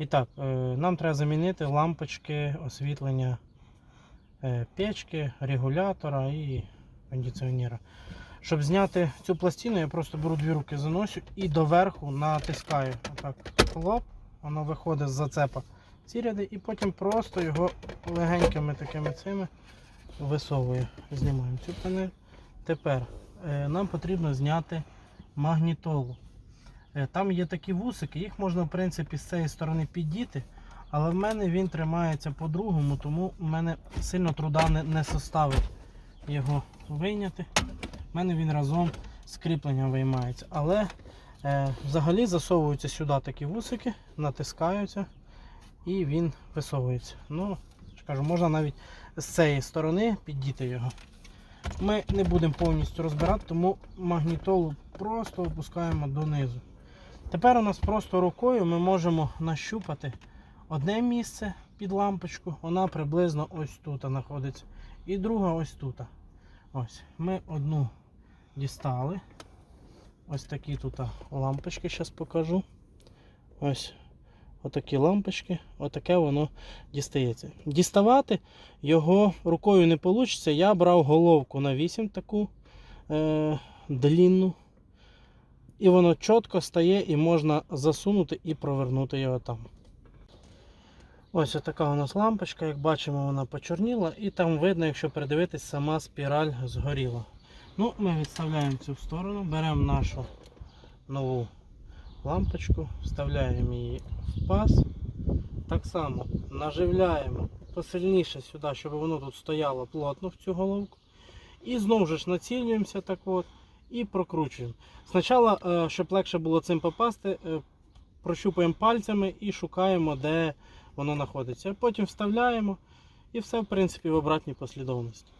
І так, е, нам треба замінити лампочки освітлення е, печки, регулятора і кондиціонера. Щоб зняти цю пластину, я просто беру дві руки заношу і доверху натискаю. Отак, хлоп, воно виходить з зацепа ці ряди, і потім просто його легенькими такими цими висовую. Знімаємо цю панель. Тепер е, нам потрібно зняти магнітолу. Е, Там є такі вусики, їх можна в принципі з цієї сторони піддіти, але в мене він тримається по-другому, тому в мене сильно труда не, не составить його вийняти. У мене він разом з кріпленням виймається. Але е, взагалі засовуються сюди такі вусики, натискаються і він висовується. Ну, кажу, можна навіть з цієї сторони піддіти його. Ми не будемо повністю розбирати, тому магнітолу просто опускаємо донизу. Тепер у нас просто рукою ми можемо нащупати одне місце під лампочку, вона приблизно ось тут знаходиться. І друга ось тут. Ось. Ми одну дістали. Ось такі тут лампочки, зараз покажу. Ось отакі лампочки, отаке воно дістається. Діставати його рукою не вийде. Я брав головку на 8 таку е, длінну. І воно чітко стає і можна засунути і провернути його там. Ось така у нас лампочка, як бачимо, вона почорніла, і там видно, якщо придивитись, сама спіраль згоріла. Ну, Ми відставляємо цю в сторону, беремо нашу нову лампочку, вставляємо її в паз. Так само наживляємо посильніше сюди, щоб воно тут стояло плотно в цю головку. І знову ж націлюємося так от і прокручуємо. Спочатку, е, щоб легше було цим попасти, е, прощупуємо пальцями і шукаємо, де воно знаходиться. Потім вставляємо і все, в принципі, в обратній послідовності.